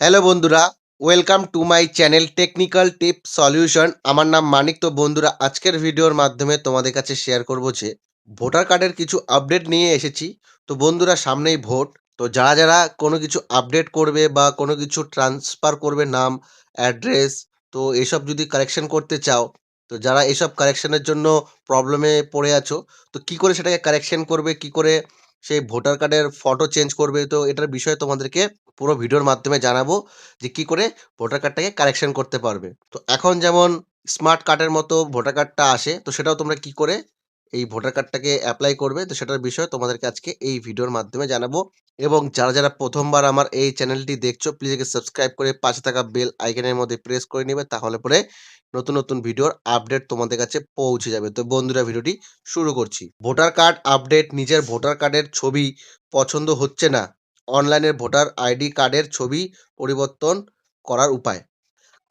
Hello বন্ধুরা। Welcome to my channel technical tip solution আমার নাম মানিক। তো বন্ধুরা, আজকের ভিডিওর মাধ্যমে তোমাদের কাছে শেয়ার করব যে ভোটার কার্ডের কিছু আপডেট নিয়ে এসেছি। তো বন্ধুরা, সামনেই ভোট। তো যারা যারা কোনো কিছু আপডেট করবে বা কোনো কিছু ট্রান্সফার করবে, নাম অ্যাড্রেস তো এসব যদি কারেকশন করতে চাও, তো যারা এসব কারেকশনের জন্য প্রবলেমে পড়ে আছো, তো কি করে সেটাকে কারেকশন করবে, কি করে সেই ভোটার কার্ডের ফটো চেঞ্জ করবে, তো এটার বিষয়ে তোমাদেরকে পুরো ভিডিওর মাধ্যমে জানাব যে কী করে ভোটার কার্ডটাকে কারেকশন করতে পারবে। তো এখন যেমন স্মার্ট কার্ডের মতো ভোটার কার্ডটা আসে, তো সেটাও তোমরা কি করে এই ভোটার কার্ডটাকে অ্যাপ্লাই করবে, তো সেটার বিষয়ে তোমাদেরকে আজকে এই ভিডিওর মাধ্যমে জানাব। এবং যারা যারা প্রথমবার আমার এই চ্যানেলটি দেখছ প্লিজ একে সাবস্ক্রাইব করে পাশে থাকা বেল আইকনের মধ্যে প্রেস করে নেবে, তাহলে পরে নতুন নতুন ভিডিওর আপডেট তোমাদের কাছে পৌঁছে যাবে। তো বন্ধুরা, ভিডিওটি শুরু করছি। ভোটার কার্ড আপডেট নিজের ভোটার কার্ডের ছবি পছন্দ হচ্ছে না অনলাইনের ভোটার আইডি কার্ডের ছবি পরিবর্তন করার উপায়।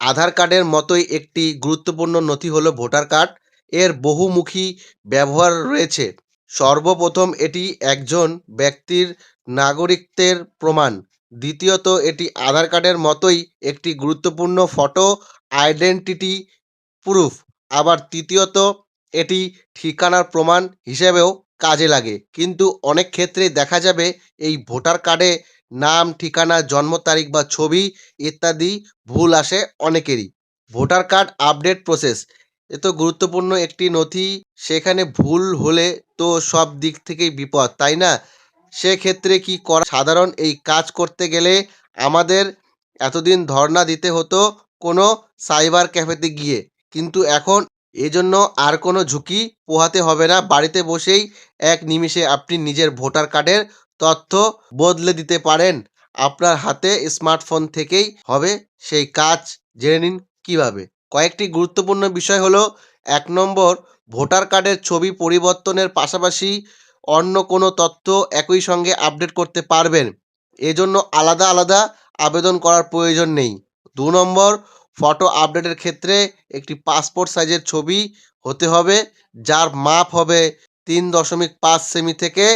আধার কার্ডের মতোই একটি গুরুত্বপূর্ণ নথি হলো ভোটার কার্ড। এর বহুমুখী ব্যবহার রয়েছে। সর্বপ্রথম এটি একজন ব্যক্তির নাগরিকত্বের প্রমাণ। দ্বিতীয়ত, এটি আধার কার্ডের মতোই একটি গুরুত্বপূর্ণ ফটো আইডেন্টিটি প্রুফ। আবার তৃতীয়ত, এটি ঠিকানার প্রমাণ হিসেবেও কাজে লাগে। কিন্তু অনেক ক্ষেত্রে দেখা যাবে এই ভোটার কার্ডে নাম, ঠিকানা, জন্ম তারিখ বা ছবি ইত্যাদি ভুল আসে অনেকেরই। ভোটার কার্ড আপডেট প্রসেস এ তো গুরুত্বপূর্ণ একটি নথি। সেখানে ভুল হলে তো সব দিক থেকেই বিপদ, তাই না? সেক্ষেত্রে কি করা সাধারণ এই কাজ করতে গেলে আমাদের এতদিন ধর্ণা দিতে হতো কোনো সাইবার ক্যাফেতে গিয়ে। কিন্তু এখন এজন্য আর কোনো ঝুঁকি পোহাতে হবে না। বাড়িতে বসেই এক নিমিষে আপনি নিজের ভোটার কার্ডের তথ্য বদলে দিতে পারেন। আপনার হাতে স্মার্টফোন থেকেই হবে সেই কাজ। জেনে নিন কীভাবে। কয়েকটি গুরুত্বপূর্ণ বিষয় হলো, এক নম্বর, ভোটার কার্ডের ছবি পরিবর্তনের পাশাপাশি অন্য কোনো তথ্য একই সঙ্গে আপডেট করতে পারবেন। এজন্য আলাদা আলাদা আবেদন করার প্রয়োজন নেই। দু নম্বর ফটো আপডেটের ক্ষেত্রে একটি পাসপোর্ট সাইজের ছবি হতে হবে, যার মাপ হবে তিন দশমিক পাঁচ সেমি থেকে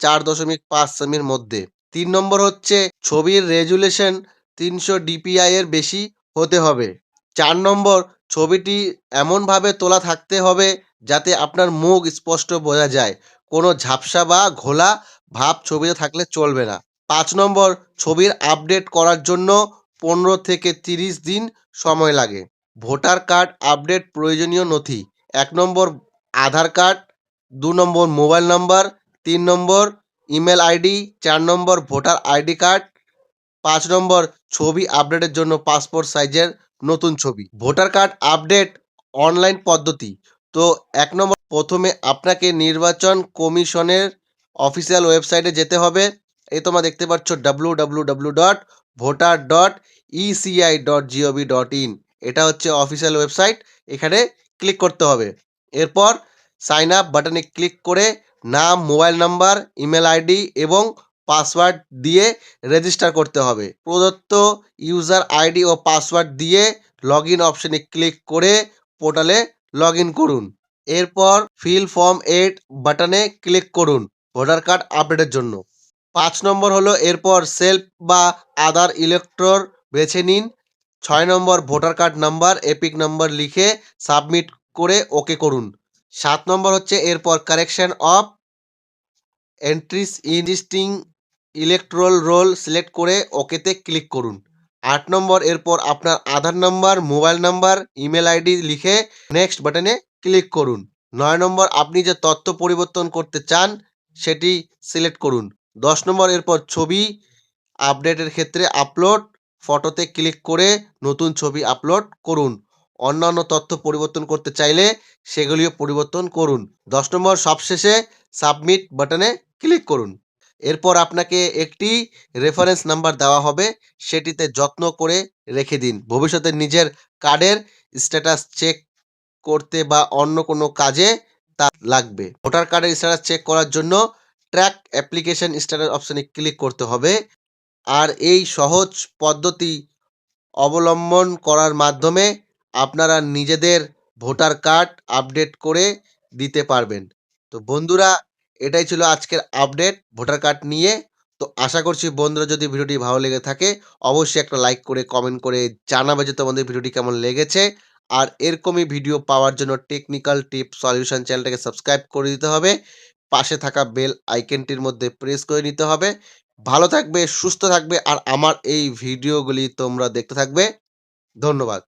চার দশমিক পাঁচ সেমির মধ্যে। তিন নম্বর হচ্ছে ছবির রেজুলেশন তিনশো ডিপিআই এর বেশি হতে হবে। চার নম্বর, ছবিটি এমনভাবে তোলা থাকতে হবে যাতে আপনার মুখ স্পষ্ট বোঝা যায়। কোনো ঝাপসা বা ঘোলা ভাব ছবিতে থাকলে চলবে না। পাঁচ নম্বর, ছবির আপডেট করার জন্য পনেরো থেকে তিরিশ দিন সময় লাগে। ভোটার কার্ড আপডেট প্রয়োজনীয় নথি, এক নম্বর আধার কার্ড, দু নম্বর মোবাইল নাম্বার, তিন নম্বর ইমেল আইডি, চার নম্বর ভোটার আইডি কার্ড, পাঁচ নম্বর ছবি আপডেটের জন্য পাসপোর্ট সাইজের নতুন ছবি। ভোটার কার্ড আপডেট অনলাইন পদ্ধতি, তো এক নম্বর প্রথমে আপনাকে নির্বাচন কমিশনের অফিসিয়াল ওয়েবসাইটে যেতে হবে। এই তোমরা দেখতে পাচ্ছ W W W dot voter dot ECI dot GOV dot in এটা হচ্ছে অফিসিয়াল ওয়েবসাইট এখানে ক্লিক করতে হবে। এরপর সাইন আপ বাটনে ক্লিক করে নাম মোবাইল নাম্বার ইমেল আইডি এবং পাসওয়ার্ড দিয়ে রেজিস্টার করতে হবে। প্রদত্ত ইউজার আইডি ও পাসওয়ার্ড দিয়ে লগ ইন অপশনে ক্লিক করে পোর্টালে লগ ইন করুন। এরপর ফিল ফর্ম এইট বাটনে ক্লিক করুন। ভোটার কার্ড আপডেটের জন্য। পাঁচ নম্বর হলো এরপর সেলফ বা আধার ইলেকট্রর বেছে নিন। ছয় নম্বর voter card number EPIC number লিখে সাবমিট করে ওকে করুন। সাত নম্বর হচ্ছে এরপর correction of entries in existing electoral roll select করে ওকেতে ক্লিক করুন। আট নম্বর এরপর আপনার Aadhaar number mobile number email ID লিখে নেক্সট বাটনে ক্লিক করুন। নয় নম্বর আপনি যে তথ্য পরিবর্তন করতে চান, সেটি সিলেক্ট করুন। দশ নম্বর, এরপর ছবি আপডেটের ক্ষেত্রে আপলোড। ফটোতে ক্লিক করে নতুন ছবি আপলোড করুন। অন্যান্য তথ্য পরিবর্তন করতে চাইলে সেগুলিও পরিবর্তন করুন। দশ নম্বর, সবশেষে সাবমিট বাটনে ক্লিক করুন। এরপর আপনাকে একটি রেফারেন্স নাম্বার দেওয়া হবে। সেটিতে যত্ন করে রেখে দিন। ভবিষ্যতে নিজের কার্ডের স্ট্যাটাস চেক করতে বা অন্য কোনো কাজে তা লাগবে। ভোটার কার্ডের স্ট্যাটাস চেক করার জন্য ট্র্যাক অ্যাপ্লিকেশন স্ট্যাটাস অপশনে ক্লিক করতে হবে। আর এই সহজ পদ্ধতি অবলম্বন করার মাধ্যমে আপনারা নিজেদের ভোটার কার্ড আপডেট করে দিতে পারবেন। তো বন্ধুরা, এটাই ছিল আজকের আপডেট ভোটার কার্ড নিয়ে। তো আশা করছি বন্ধুরা, যদি ভিডিওটি ভালো লেগে থাকে, অবশ্যই একটা লাইক করে, কমেন্ট করে জানাবে যে তোমাদের ভিডিওটি কেমন লেগেছে। আর এরকমই ভিডিও পাওয়ার জন্য টেকনিক্যাল টিপ সলিউশন চ্যানেলটাকে সাবস্ক্রাইব করে দিতে হবে। পাশে থাকা বেল আইকনটির মধ্যে প্রেস করে নিতে হবে। ভালো থাকবে, সুস্থ থাকবে, আর আমার এই ভিডিওগুলি তোমরা দেখতে থাকবে। ধন্যবাদ।